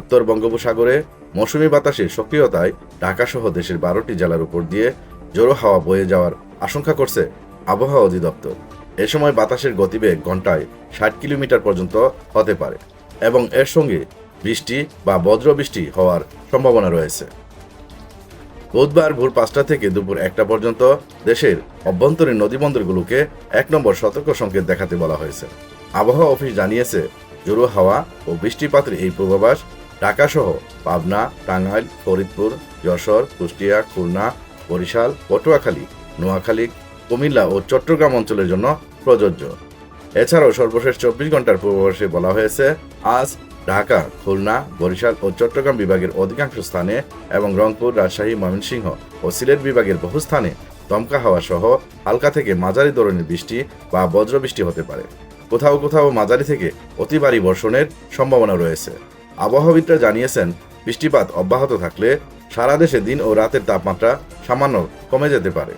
উত্তর বঙ্গোপসাগরে মৌসুমি বাতাসের সক্রিয়তায় ঢাকাসহ দেশের বারোটি জেলার উপর দিয়ে জোরো হাওয়া বয়ে যাওয়ার আশঙ্কা করছে আবহাওয়া অধিদপ্তর। এ সময় বাতাসের গতিবেগ ঘন্টায় ষাট কিলোমিটার পর্যন্ত হতে পারে এবং এর সঙ্গে বৃষ্টি বা বজ্রবৃষ্টি হওয়ার সম্ভাবনা রয়েছে। বুধবার ভোর পাঁচটা থেকে দুপুর একটা পর্যন্ত দেশের অভ্যন্তরীণ নদীবন্দরগুলোকে এক নম্বর সতর্ক সংকেত দেখাতে বলা হয়েছে। আবহাওয়া অফিস জানিয়েছে জোরো হাওয়া ও বৃষ্টিপাতের এই পূর্বাভাস ঢাকাসহ পাবনা, টাঙ্গাইল, ফরিদপুর, যশোর, কুষ্টিয়া, খুলনা, বরিশাল, পটুয়াখালী, নোয়াখালী, কুমিল্লা ও চট্টগ্রাম অঞ্চলের জন্য প্রযোজ্য। এছাড়াও সর্বশেষ চব্বিশ ঘণ্টার পূর্বাভাসে বলা হয়েছে, আজ ঢাকা, খুলনা, বরিশাল ও চট্টগ্রাম বিভাগের অধিকাংশ স্থানে এবং রংপুর, রাজশাহী, ময়মনসিংহ ও সিলেট বিভাগের বহু স্থানে দমকা হাওয়া সহ হালকা থেকে মাঝারি ধরনের বৃষ্টি বা বজ্রবৃষ্টি হতে পারে। কোথাও কোথাও মাঝারি থেকে অতি ভারী বর্ষণের সম্ভাবনা রয়েছে। আবহাওয়াবিদরা জানিয়েছেন, বৃষ্টিপাত অব্যাহত থাকলে সারা দেশে দিন ও রাতের তাপমাত্রা সামান্য কমে যেতে পারে।